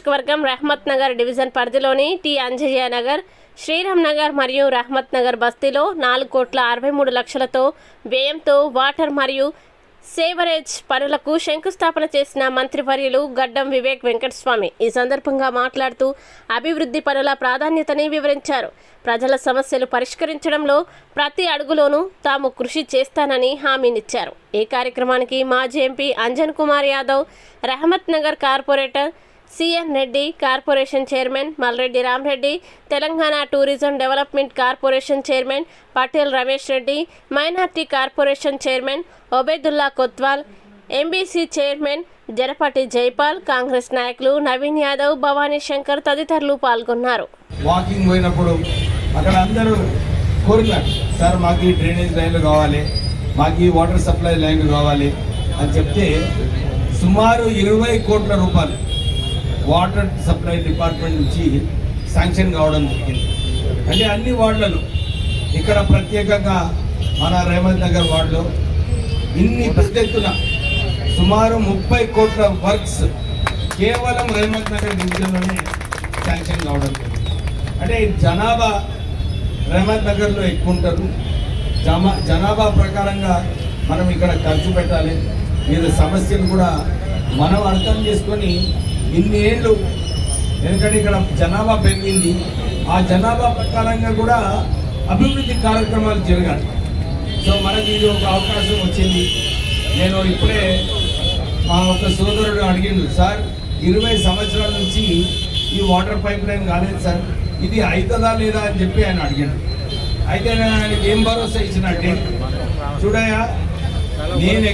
Rahmat Nagar division పరిధిలోని T Anjaiah Nagar Sriram Nagar మరియు రహమత్ నగర్ బస్తీలో నాలుగు కోట్ల అరవై మూడు లక్షలతో వ్యయంతో వాటర్ మరియు సేవరేజ్ పనులకు శంకుస్థాపన చేసిన మంత్రివర్యులు గడ్డం వివేక్ వెంకటస్వామి. ఈ సందర్భంగా మాట్లాడుతూ అభివృద్ధి పనుల ప్రాధాన్యతని వివరించారు. ప్రజల సమస్యలు పరిష్కరించడంలో ప్రతి అడుగులోనూ తాము కృషి చేస్తానని హామీనిచ్చారు. ఈ కార్యక్రమానికి మాజీ MP Anjan Kumar Yadav Rahmat Nagar corporator CN Reddy corporation chairman Malreddy Ramareddy Telangana tourism development corporation chairman Patel Ramesh Reddy minority corporation chairman Obedullah Kotwal MBC chairman Jarapati Jaipal Congress నాయకులు నవీన్ యాదవ్ భవానీ శంకర్ తదితరులు పాల్గొన్నారు. Walking పోయినప్పుడు అక్కడ అందరూ కోరినారు sir మాకు ఈ drainage లైన్లు కావాలి మాకు ఈ వాటర్ సప్లై లైన్లు కావాలి అని చెప్తే సుమారు ఇరవై కోట్ల రూపాయలు వాటర్ సప్లై డిపార్ట్మెంట్ నుంచి శాంక్షన్ కావడం జరిగింది. అంటే అన్ని వార్డులలో ఇక్కడ ప్రత్యేకంగా మన రేవంత్ నగర్ వార్డులో ఇన్ని పెద్ద ఎత్తున సుమారు ముప్పై కోట్ల వర్క్స్ కేవలం రేవంత్ నగర్ డివిజన్లోనే శాంక్షన్ కావడం జరిగింది. అంటే జనాభా రేవంత్ నగర్లో ఎక్కువ ఉంటారు జమా జనాభా ప్రకారంగా మనం ఇక్కడ ఖర్చు పెట్టాలి. మీద సమస్యలు కూడా మనం అర్థం చేసుకొని ఇన్ని ఏళ్ళు ఎందుకంటే ఇక్కడ జనాభా పెరిగింది. ఆ జనాభా ప్రకారంగా కూడా అభివృద్ధి కార్యక్రమాలు జరగాలి. సో మనకి ఇది ఒక అవకాశం వచ్చింది. నేను ఇప్పుడే మా ఒక సోదరుడు అడిగిండు సార్ ఇరవై సంవత్సరాల నుంచి ఈ వాటర్ పైప్ లైన్ కాలేదు సార్. ఇది అవుతుందా లేదా? అని చెప్పి ఆయన అడిగాడు. అయితే నేను ఆయనకి ఏం భరోసా ఇచ్చినట్టే చూడయా? నేను